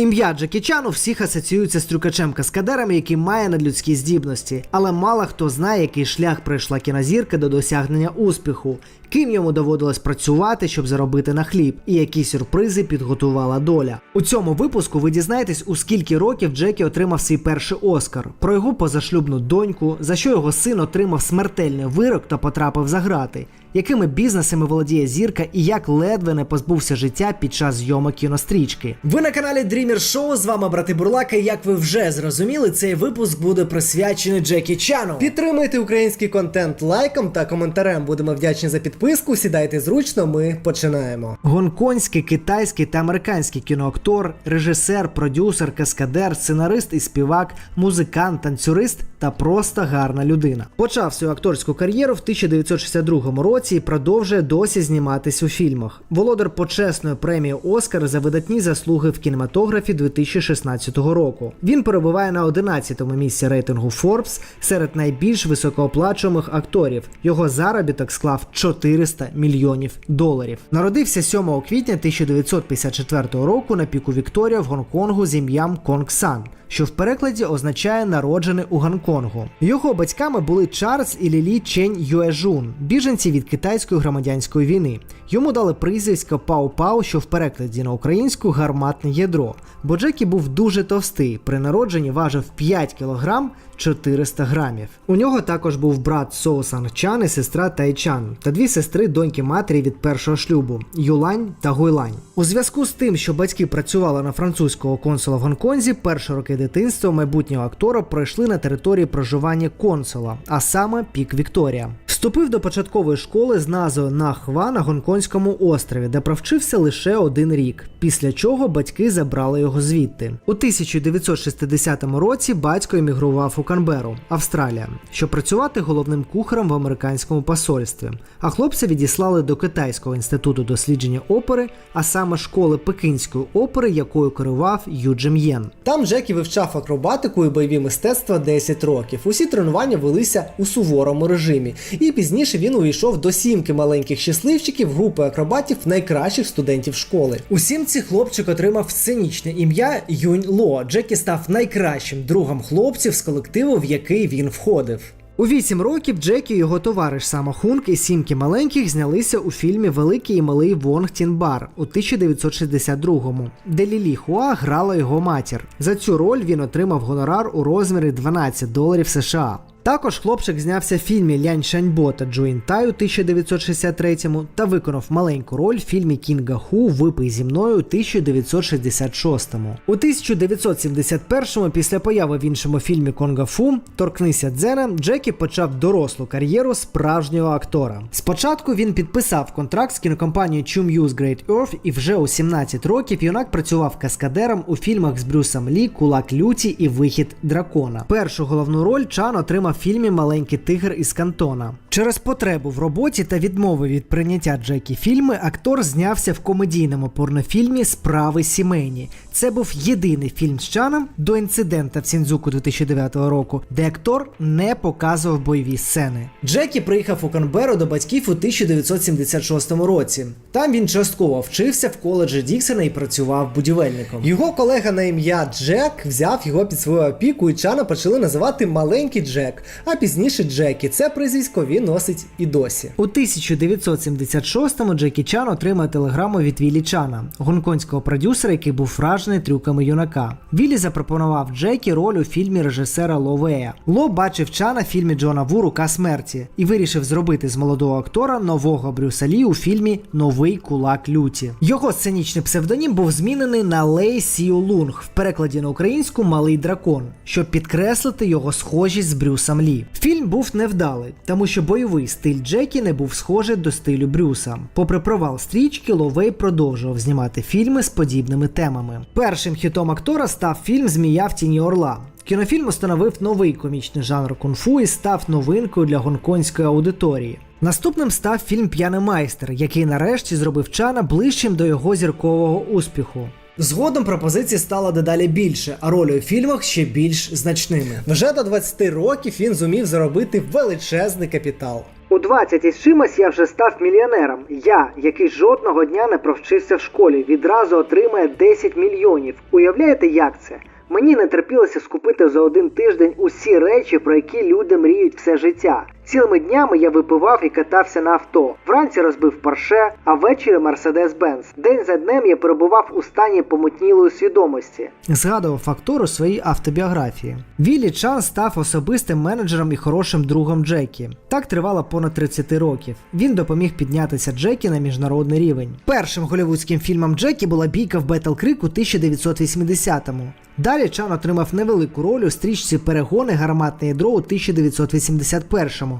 Ім'я Джекі Чану всіх асоціюється з трюкачем каскадером, який має надлюдські здібності, але мало хто знає, який шлях пройшла кінозірка до досягнення успіху, ким йому доводилось працювати, щоб заробити на хліб, і які сюрпризи підготувала доля. У цьому випуску ви дізнаєтесь, у скільки років Джекі отримав свій перший Оскар, про його позашлюбну доньку, за що його син отримав смертельний вирок та потрапив за грати, якими бізнесами володіє зірка і як ледве не позбувся життя під час зйомок кінострічки. Ви на каналі Dreamer Show, з вами брати Бурлака. Як ви вже зрозуміли, цей випуск буде присвячений Джекі Чану. Підтримуйте український контент лайком та коментарем. Будемо вдячні за підписку. Сідайте зручно. Ми починаємо. Гонконгський, китайський та американський кіноактор, режисер, продюсер, каскадер, сценарист і співак, музикант, танцюрист та просто гарна людина. Почав свою акторську кар'єру в 1962 році і продовжує досі зніматись у фільмах. Володар почесної премії Оскар за видатні заслуги в кінематографі 2016 року. Він перебуває на 11-му місці рейтингу Forbes серед найбільш високооплачуваних акторів. Його заробіток склав 400 мільйонів доларів. Народився 7 квітня 1954 року на піку Вікторія в Гонконгу з ім'ям Конг Сан що в перекладі означає народжений у Гонконгу. Його батьками були Чарльз і Лілі Чень Юежун, біженці від китайської громадянської війни. Йому дали прізвисько Пау-Пау, що в перекладі на українську гарматне ядро. Бо Джекі був дуже товстий. При народженні важив 5 кг 400 грамів. У нього також був брат Соу Санг Чан і сестра Тай Чан, та дві сестри доньки матері від першого шлюбу Юлань та Гуйлань. У зв'язку з тим, що батьки працювали на французького консула в Гонконзі, перші роки дитинства майбутнього актора пройшли на території проживання консула, а саме Пік Вікторія. Вступив до початкової школи з назвою Нахва на Гонконгському острові, де провчився лише один рік. Після чого батьки забрали його звідти. У 1960 році батько емігрував у Канберу, Австралія, щоб працювати головним кухарем в американському посольстві. А хлопця відіслали до Китайського інституту дослідження опери, а саме школи Пекінської опери, якою керував Ю Єн. Там Джекі вивчав акробатику і бойові мистецтва 10 років. Усі тренування велися у суворому режимі. І пізніше він увійшов до сімки маленьких щасливчиків групи акробатів найкращих студентів школи. У сімці хлопчик отримав сценічне ім'я Юнь Ло. Джекі став найкращим другом хлопців з колективу, в який він входив. У вісім років Джекі і його товариш Сама Хунк і сімки маленьких знялися у фільмі Великий і малий Вонг Тінбар у 1962-му, де Лілі Хуа грала його матір. За цю роль він отримав гонорар у розмірі 12 доларів США. Також хлопчик знявся в фільмі Лянь Шаньбо та Джуін Тай у 1963-му та виконав маленьку роль в фільмі Кінга Ху Випий зі мною у 1966-му. У 1971-му, після появи в іншому фільмі Конга Фу Торкнися Дзена, Джекі почав дорослу кар'єру справжнього актора. Спочатку він підписав контракт з кінокомпанією Chum Great Earth і вже у 17 років юнак працював каскадером у фільмах з Брюсом Лі, Кулак Люті і Вихід дракона. Першу головну роль Чан отримав в фільмі Маленький тигр із Кантона. Через потребу в роботі та відмови від прийняття Джекі фільми актор знявся в комедійному порнофільмі Справи сімейні. Це був єдиний фільм з Чаном до інцидента в Сіндзуку 2009 року, де актор не показував бойові сцени. Джекі приїхав у Канберу до батьків у 1976 році. Там він частково вчився в коледжі Діксона і працював будівельником. Його колега на ім'я Джек взяв його під свою опіку, і Чана почали називати маленький Джек, а пізніше Джекі. Це прізвисько він носить і досі. У 1976-му Джекі Чан отримав телеграму від Віллі Чана, гонконгського продюсера, який був вражений трюками юнака. Віллі запропонував Джекі роль у фільмі режисера Ловея. Ло бачив Чана фільмі Джона Ву Рука смерті і вирішив зробити з молодого актора нового Брюса Лі у фільмі Новий кулак люті. Його сценічний псевдонім був змінений на Лей Сіу Лунг в перекладі на українську Малий дракон, щоб підкреслити його схожість з Брюсом Лі. Фільм був невдалий, тому що бойовий стиль Джекі не був схожий до стилю Брюса. Попри провал стрічки, Ловей продовжував знімати фільми з подібними темами. Першим хітом актора став фільм Змія в тіні Орла. Кінофільм установив новий комічний жанр кунг-фу і став новинкою для гонконгської аудиторії. Наступним став фільм П'яний майстер, який нарешті зробив Чана ближчим до його зіркового успіху. Згодом пропозицій стало дедалі більше, а ролі у фільмах ще більш значними. Вже до 20 років він зумів заробити величезний капітал. У 20 із чимось я вже став мільйонером. Я, який жодного дня не провчився в школі, відразу отримає 10 мільйонів. Уявляєте, як це? Мені не терпілося скупити за один тиждень усі речі, про які люди мріють все життя. Цілими днями я випивав і катався на авто. Вранці розбив Порше, а ввечері Мерседес Бенц. День за днем я перебував у стані помутнілої свідомості. Згадував актор у своїй автобіографії. Віллі Чан став особистим менеджером і хорошим другом Джекі. Так тривало понад 30 років. Він допоміг піднятися Джекі на міжнародний рівень. Першим голівудським фільмом Джекі була бійка в Бетл Крик у 1980-му. Далі Чан отримав невелику роль у стрічці Перегони гарматне ядро у 1981-му,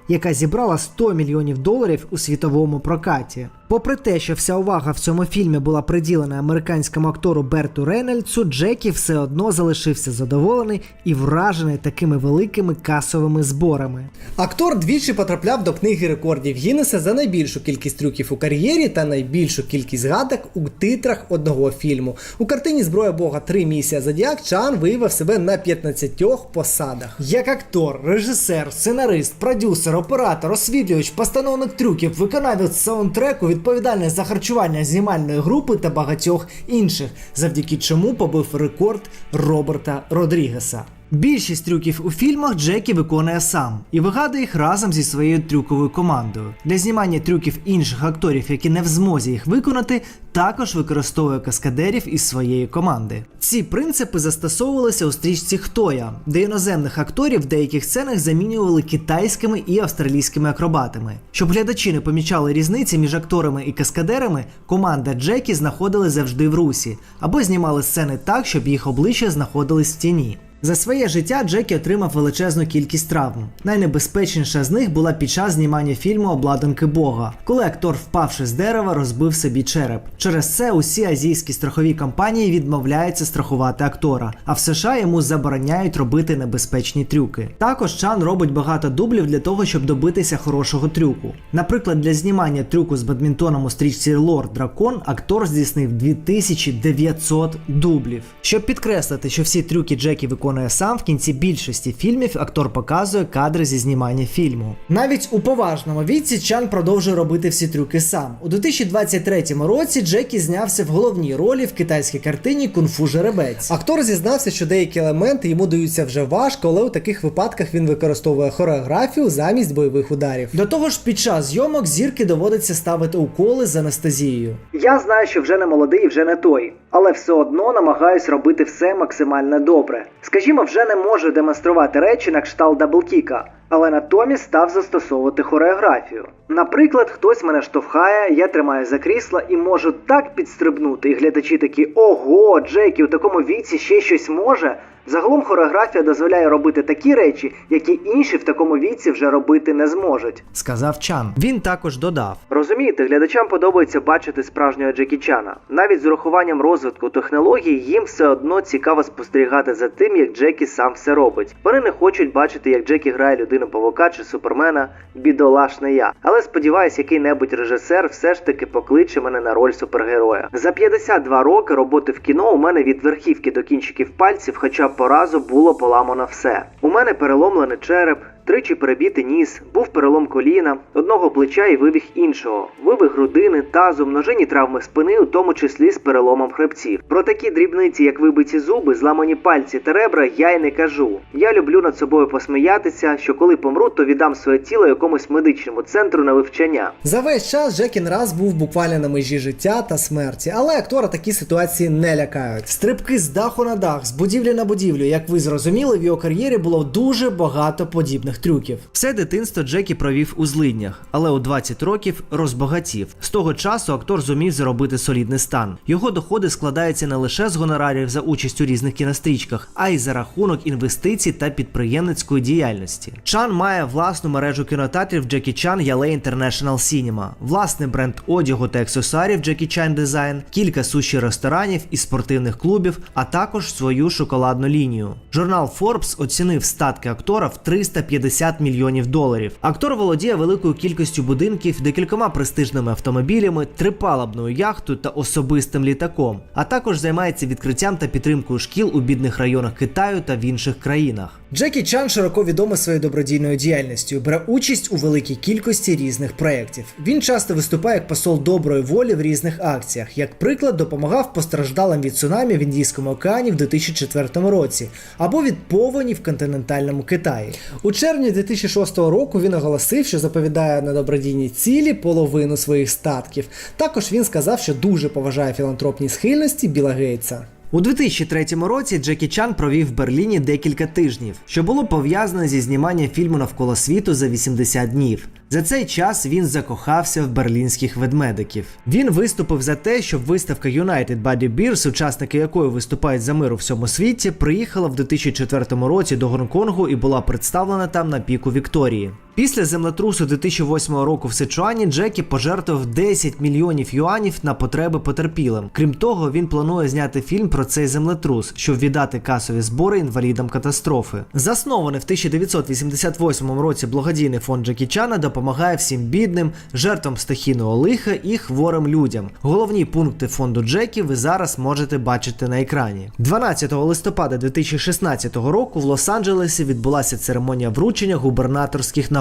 яка зібрала 100 мільйонів доларів у світовому прокаті. Попри те, що вся увага в цьому фільмі була приділена американському актору Берту Рейнольдсу, Джекі все одно залишився задоволений і вражений такими великими касовими зборами. Актор двічі потрапляв до книги рекордів Гіннеса за найбільшу кількість трюків у кар'єрі та найбільшу кількість згадок у титрах одного фільму. У картині Зброя Бога 3 місія Зодіак Чан виявив себе на 15 посадах. Як актор, режисер, сценарист, продюсер, оператор, освітлювач, постановник трюків, виконавець саундтреку, відповідальний за харчування знімальної групи та багатьох інших, завдяки чому побив рекорд Роберта Родрігеса. Більшість трюків у фільмах Джекі виконує сам і вигадує їх разом зі своєю трюковою командою. Для знімання трюків інших акторів, які не в змозі їх виконати, також використовує каскадерів із своєї команди. Ці принципи застосовувалися у стрічці Хто я, де іноземних акторів в деяких сценах замінювали китайськими і австралійськими акробатами. Щоб глядачі не помічали різниці між акторами і каскадерами, команда Джекі знаходили завжди в русі або знімали сцени так, щоб їх обличчя знаходились в тіні. За своє життя Джекі отримав величезну кількість травм. Найнебезпечніша з них була під час знімання фільму Обладунки Бога, коли актор, впавши з дерева, розбив собі череп. Через це усі азійські страхові компанії відмовляються страхувати актора, а в США йому забороняють робити небезпечні трюки. Також Чан робить багато дублів для того, щоб добитися хорошого трюку. Наприклад, для знімання трюку з бадмінтоном у стрічці Лорд Дракон актор здійснив 2900 дублів. Щоб підкреслити, що всі трюки Джекі виконує сам, в кінці більшості фільмів актор показує кадри зі знімання фільму. Навіть у поважному віці Чан продовжує робити всі трюки сам. У 2023 році Джекі знявся в головній ролі в китайській картині Кунг-фу жеребець. Актор зізнався, що деякі елементи йому даються вже важко, але у таких випадках він використовує хореографію замість бойових ударів. До того ж, під час зйомок зірки доводиться ставити уколи з анестезією. Я знаю, що вже не молодий, вже не той, але все одно намагаюсь робити все максимально добре. Скажімо, вже не можу демонструвати речі на кшталт даблкіка, але натомість став застосовувати хореографію. Наприклад, хтось мене штовхає, я тримаю за крісло і можу так підстрибнути, і глядачі такі ого, Джекі у такому віці ще щось може. Загалом хореографія дозволяє робити такі речі, які інші в такому віці вже робити не зможуть, сказав Чан. Він також додав: розумієте, глядачам подобається бачити справжнього Джекі Чана. Навіть з урахуванням розвитку технологій їм все одно цікаво спостерігати за тим, як Джекі сам все робить. Вони не хочуть бачити, як Джекі грає людину павука чи супермена, бідолашне я. Але сподіваюсь, який-небудь режисер все ж таки покличе мене на роль супергероя. За 52 роки роботи в кіно у мене від верхівки до кінчиків пальців, хоча б по разу було поламано все. У мене переломлений череп. Тричі перебитий ніс, був перелом коліна, одного плеча і вивих іншого, вивих грудини, тазу, множинні травми спини, у тому числі з переломом хребців. Про такі дрібниці, як вибиті зуби, зламані пальці та ребра, я й не кажу. Я люблю над собою посміятися, що коли помру, то віддам своє тіло якомусь медичному центру на вивчання. За весь час Джекін раз був буквально на межі життя та смерті, але актора такі ситуації не лякають. Стрибки з даху на дах, з будівлі на будівлю, як ви зрозуміли, в його кар'єрі було дуже багато подібних трюків. Все дитинство Джекі провів у злиднях, але у 20 років розбагатів. З того часу актор зумів заробити солідний стан. Його доходи складаються не лише з гонорарів за участь у різних кінострічках, а й за рахунок інвестицій та підприємницької діяльності. Чан має власну мережу кінотеатрів Джекі Чан Яле International Cinema, власний бренд одягу та аксесуарів Джекі Чан Design, кілька суші ресторанів і спортивних клубів, а також свою шоколадну лінію. Журнал Forbes оцінив статки актора в 350 150 мільйонів доларів. Актор володіє великою кількістю будинків, декількома престижними автомобілями, трипалубною яхтою та особистим літаком, а також займається відкриттям та підтримкою шкіл у бідних районах Китаю та в інших країнах. Джекі Чан широко відомий своєю добродійною діяльністю, бере участь у великій кількості різних проєктів. Він часто виступає як посол доброї волі в різних акціях. Як приклад, допомагав постраждалим від цунамі в Індійському океані в 2004 році або від повені в континентальному Китаї. У червні 2006 року він оголосив, що заповідає на добродійні цілі половину своїх статків. Також він сказав, що дуже поважає філантропні схильності Біла Гейтса. У 2003 році Джекі Чан провів в Берліні декілька тижнів, що було пов'язане зі зніманням фільму навколо світу за 80 днів. За цей час він закохався в берлінських ведмедиків. Він виступив за те, щоб виставка United Body Bears, учасники якої виступають за мир у всьому світі, приїхала в 2004 році до Гонконгу і була представлена там на піку Вікторії. Після землетрусу 2008 року в Сичуані Джекі пожертвував 10 мільйонів юанів на потреби потерпілим. Крім того, він планує зняти фільм про цей землетрус, щоб віддати касові збори інвалідам катастрофи. Заснований в 1988 році благодійний фонд Джекі Чана допомагає всім бідним, жертвам стихійного лиха і хворим людям. Головні пункти фонду Джекі ви зараз можете бачити на екрані. 12 листопада 2016 року в Лос-Анджелесі відбулася церемонія вручення губернаторських нагород.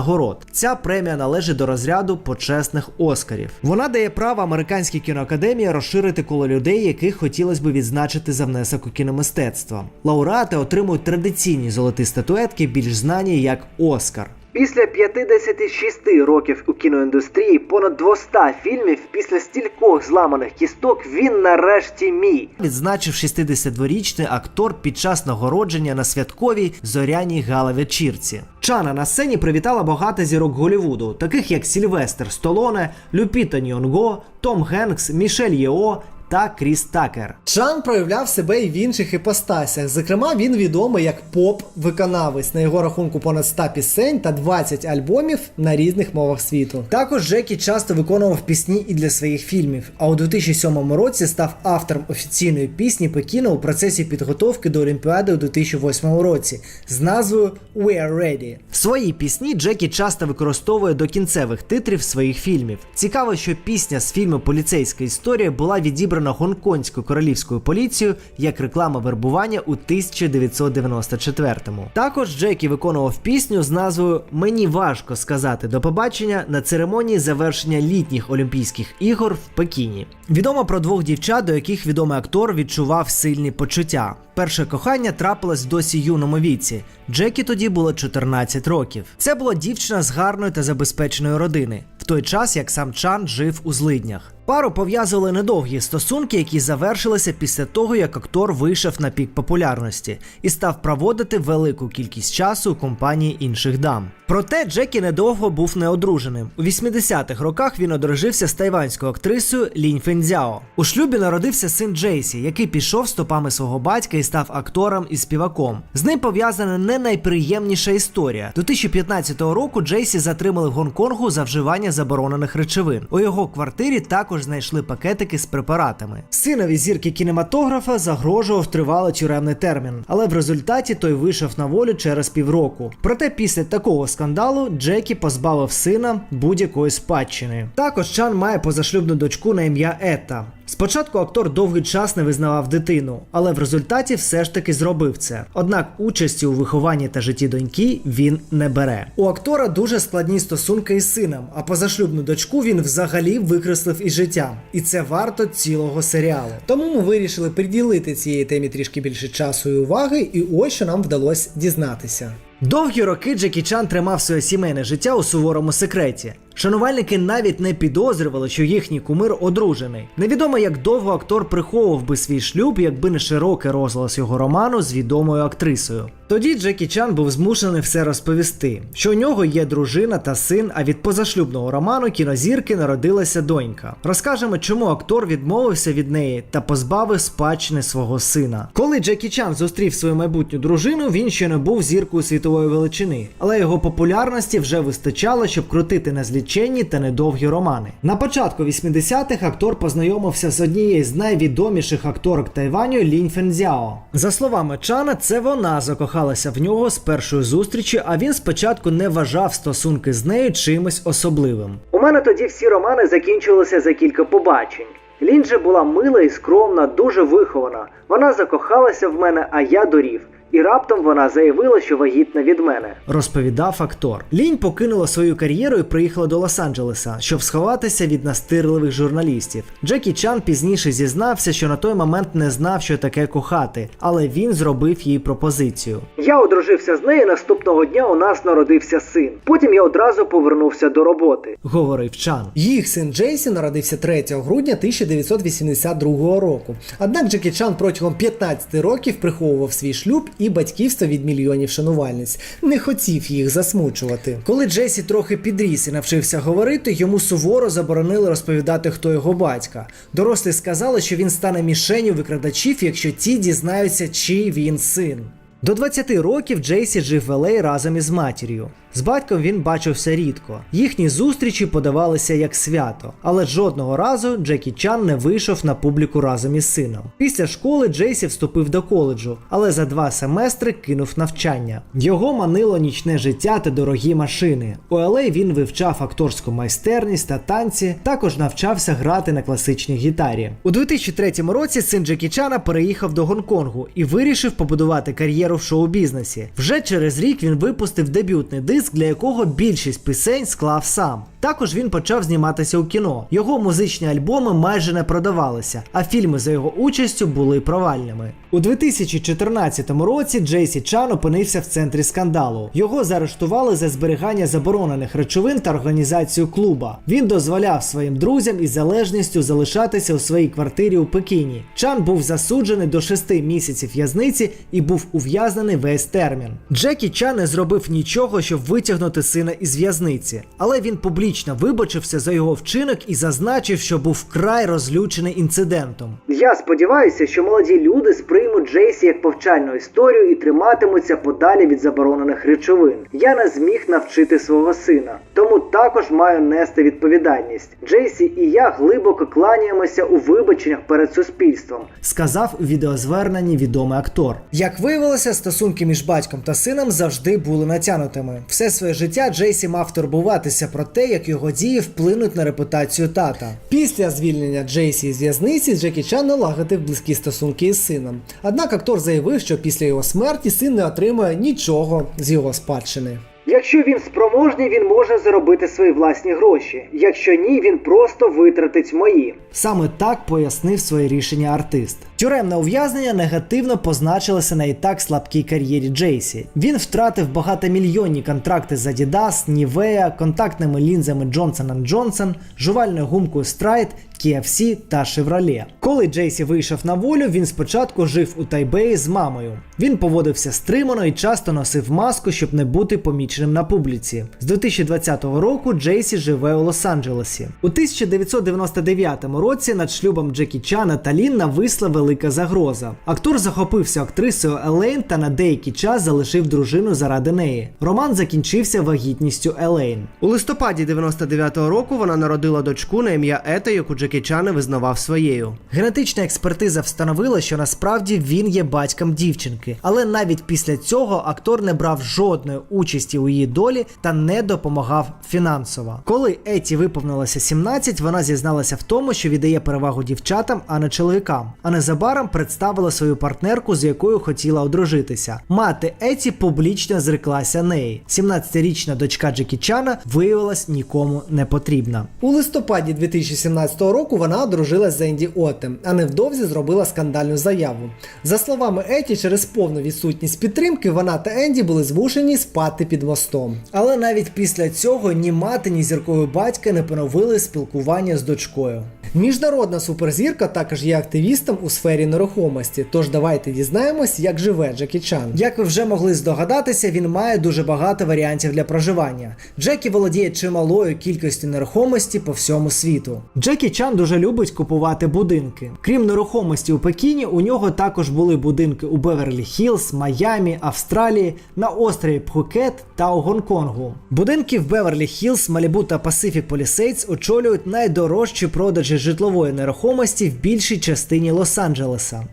Ця премія належить до розряду почесних Оскарів. Вона дає право американській кіноакадемії розширити коло людей, яких хотілося б відзначити за внесок у кіномистецтво. Лауреати отримують традиційні золоті статуетки, більш знані як Оскар. Після 56 років у кіноіндустрії, понад 200 фільмів, після стількох зламаних кісток, він нарешті мій. Відзначив 62-річний актор під час нагородження на святковій зоряній гала-вечірці. Чана на сцені привітала багато зірок Голлівуду, таких як Сільвестр Столоне, Люпіта Ньонго, Том Генкс, Мішель Єо та Кріс Такер. Чан проявляв себе і в інших іпостасях. Зокрема, він відомий як поп-виконавець. На його рахунку понад 100 пісень та 20 альбомів на різних мовах світу. Також Джекі часто виконував пісні і для своїх фільмів. А у 2007 році став автором офіційної пісні Пекіна у процесі підготовки до Олімпіади у 2008 році з назвою We Are Ready. Свої пісні Джекі часто використовує до кінцевих титрів своїх фільмів. Цікаво, що пісня з фільму Поліцейська історія була відібрана гонконгською королівською поліцією як реклама вербування у 1994-му. Також Джекі виконував пісню з назвою Мені важко сказати до побачення на церемонії завершення літніх Олімпійських ігор в Пекіні. Відомо про двох дівчат, до яких відомий актор відчував сильні почуття. Перше кохання трапилось в досі юному віці. Джекі тоді було 14 років. Це була дівчина з гарної та забезпеченої родини, той час як сам Чан жив у злиднях. Пару пов'язували недовгі стосунки, які завершилися після того, як актор вийшов на пік популярності і став проводити велику кількість часу у компанії інших дам. Проте Джекі недовго був неодруженим. У 80-х роках він одружився з тайванською актрисою Лінь Фензяо. У шлюбі народився син Джейсі, який пішов стопами свого батька і став актором і співаком. З ним пов'язана не найприємніша історія. 2015 року Джейсі затримали в Гонконгу за вживання заборонених речовин. У його квартирі також знайшли пакетики з препаратами. Синові зірки кінематографа загрожував тривалий тюремний термін, але в результаті той вийшов на волю через півроку. Проте після такого скандалу Джекі позбавив сина будь-якої спадщини. Також Чан має позашлюбну дочку на ім'я Ета. Спочатку актор довгий час не визнавав дитину, але в результаті все ж таки зробив це. Однак участі у вихованні та житті доньки він не бере. У актора дуже складні стосунки із сином, а позашлюбну дочку він взагалі викреслив із життя. І це варто цілого серіалу. Тому ми вирішили приділити цієї темі трішки більше часу і уваги, і ось що нам вдалося дізнатися. Довгі роки Джекі Чан тримав своє сімейне життя у суворому секреті. Шанувальники навіть не підозрювали, що їхній кумир одружений. Невідомо, як довго актор приховував би свій шлюб, якби не широкий розголос його роману з відомою актрисою. Тоді Джекі Чан був змушений все розповісти, що у нього є дружина та син, а від позашлюбного роману кінозірки народилася донька. Розкажемо, чому актор відмовився від неї та позбавив спадщини свого сина. Коли Джекі Чан зустрів свою майбутню дружину, він ще не був зіркою світового культової величини, але його популярності вже вистачало, щоб крутити незліченні та недовгі романи. На початку 80-х актор познайомився з однією з найвідоміших акторок Тайваню Лінь Фензяо. За словами Чана, це вона закохалася в нього з першої зустрічі, а він спочатку не вважав стосунки з нею чимось особливим. У мене тоді всі романи закінчувалися за кілька побачень. Лінь же була мила і скромна, дуже вихована. Вона закохалася в мене, а я дорів. І раптом вона заявила, що вагітна від мене. Розповідав актор. Лінь покинула свою кар'єру і приїхала до Лос-Анджелеса, щоб сховатися від настирливих журналістів. Джекі Чан пізніше зізнався, що на той момент не знав, що таке кохати, але він зробив їй пропозицію. Я одружився з нею. Наступного дня у нас народився син. Потім я одразу повернувся до роботи. Говорив Чан. Їх син Джейсі народився 3 грудня 1982 року. Однак Джекі Чан протягом 15 років приховував свій шлюб і батьківство від мільйонів шанувальниць, не хотів їх засмучувати. Коли Джесі трохи підріс і навчився говорити, йому суворо заборонили розповідати, хто його батька. Дорослі сказали, що він стане мішенью викрадачів, якщо ті дізнаються, чий він син. До 20 років Джейсі жив в Елей разом із матір'ю. З батьком він бачився рідко. Їхні зустрічі подавалися як свято, але жодного разу Джекі Чан не вийшов на публіку разом із сином. Після школи Джейсі вступив до коледжу, але за два семестри кинув навчання. Його манило нічне життя та дорогі машини. У Елей він вивчав акторську майстерність та танці, також навчався грати на класичній гітарі. У 2003 році син Джекі Чана переїхав до Гонконгу і вирішив побудувати кар'єру в шоу-бізнесі. Вже через рік він випустив дебютний диск, для якого більшість пісень склав сам. Також він почав зніматися у кіно. Його музичні альбоми майже не продавалися, а фільми за його участю були провальними. У 2014 році Джейсі Чан опинився в центрі скандалу. Його заарештували за зберігання заборонених речовин та організацію клуба. Він дозволяв своїм друзям із залежністю залишатися у своїй квартирі у Пекіні. Чан був засуджений до 6 місяців в'язниці і був ув'язнений весь термін. Джекі Чан не зробив нічого, щоб витягнути сина із в'язниці, але він публічно вибачився за його вчинок і зазначив, що був вкрай розлючений інцидентом. Я сподіваюся, що молоді люди сприймуть Джейсі як повчальну історію і триматимуться подалі від заборонених речовин. Я не зміг навчити свого сина, тому також маю нести відповідальність. Джейсі і я глибоко кланяємося у вибаченнях перед суспільством, сказав у відеозверненні відомий актор. Як виявилося, стосунки між батьком та сином завжди були натянутими. Все своє життя Джейсі мав турбуватися про те, як його дії вплинуть на репутацію тата. Після звільнення Джейсі з в'язниці Джекі Чан налагодив близькі стосунки із сином. Однак актор заявив, що після його смерті син не отримує нічого з його спадщини. Якщо він спроможний, він може заробити свої власні гроші. Якщо ні, він просто витратить мої. Саме так пояснив своє рішення артист. Тюремне ув'язнення негативно позначилося на і так слабкій кар'єрі Джейсі. Він втратив багатомільйонні контракти з Adidas, Nivea, контактними лінзами Johnson Johnson, жувальною гумкою Stride, KFC та Chevrolet. Коли Джейсі вийшов на волю, він спочатку жив у Тайбеї з мамою. Він поводився стримано і часто носив маску, щоб не бути поміченим на публіці. З 2020 року Джейсі живе у Лос-Анджелесі. У 1999 році над шлюбом Джекі Чана та Лін нависла велика загроза. Актор захопився актрисою Елейн та на деякий час залишив дружину заради неї. Роман закінчився вагітністю Елейн. У листопаді 99-го року вона народила дочку на ім'я Ета, яку Джекі Чан не визнавав своєю. Генетична експертиза встановила, що насправді він є батьком дівчинки, але навіть після цього актор не брав жодної участі у її долі та не допомагав фінансово. Коли Еті виповнилося 17, вона зізналася в тому, що віддає перевагу дівчатам, а не чоловікам. А незабаром представила свою партнерку, з якою хотіла одружитися. Мати Еті публічно зреклася неї. 17-річна дочка Джекі Чана виявилась нікому не потрібна. У листопаді 2017 року вона одружилась з Енді Отем, а невдовзі зробила скандальну заяву. За словами Еті, через повну відсутність підтримки вона та Енді були змушені спати під мостом. Але навіть після цього ні мати, ні зірковий батька не поновили спілкування з дочкою. Міжнародна суперзірка також є активістом у сфері сфері нерухомості. Тож давайте дізнаємось, як живе Джекі Чан. Як ви вже могли здогадатися, він має дуже багато варіантів для проживання. Джекі володіє чималою кількістю нерухомості по всьому світу. Джекі Чан дуже любить купувати будинки. Крім нерухомості у Пекіні, у нього також були будинки у Беверлі Хіллз, Майамі, Австралії, на острові Пхукет та у Гонконгу. Будинки в Беверлі Хіллз, Малібу та Pacific Palisades очолюють найдорожчі продажі житлової нерухомості в більшій частині Лос-Анджелеса.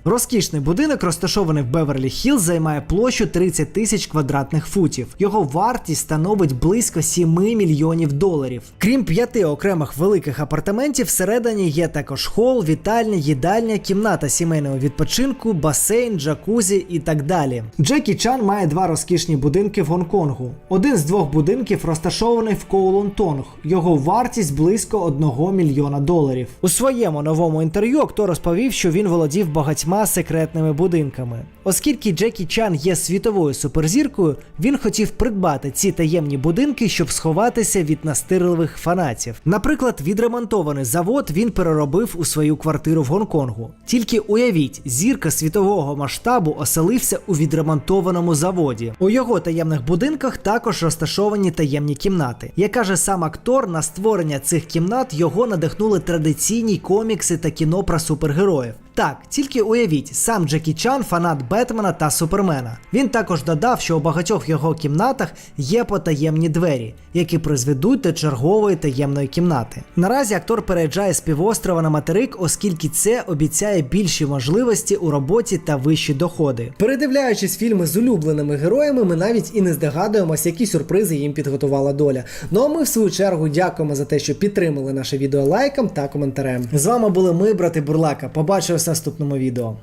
Розкішний будинок, розташований в Беверлі Хіллз, займає площу 30 тисяч квадратних футів. Його вартість становить близько 7 мільйонів доларів. Крім п'яти окремих великих апартаментів, всередині є також хол, вітальня, їдальня, кімната сімейного відпочинку, басейн, джакузі і так далі. Джекі Чан має два розкішні будинки в Гонконгу. Один з двох будинків розташований в Коулон-Тонг. Його вартість близько 1 мільйона доларів. У своєму новому інтерв'ю актор розповів, що він володів багатьма секретними будинками. Оскільки Джекі Чан є світовою суперзіркою, він хотів придбати ці таємні будинки, щоб сховатися від настирливих фанатів. Наприклад, відремонтований завод він переробив у свою квартиру в Гонконгу. Тільки уявіть, зірка світового масштабу оселився у відремонтованому заводі. У його таємних будинках також розташовані таємні кімнати. Як каже сам актор, на створення цих кімнат його надихнули традиційні комікси та кіно про супергероїв. Так, тільки уявіть, сам Джекі Чан фанат Бетмена та Супермена. Він також додав, що у багатьох його кімнатах є потаємні двері, які призведуть до чергової таємної кімнати. Наразі актор переїжджає з півострова на материк, оскільки це обіцяє більші можливості у роботі та вищі доходи. Передивляючись фільми з улюбленими героями, ми навіть і не здогадуємось, які сюрпризи їм підготувала доля. Ну а ми в свою чергу дякуємо за те, що підтримали наше відео лайком та коментарем. З вами були ми, брати Бурлака. Побачимось в наступному відео.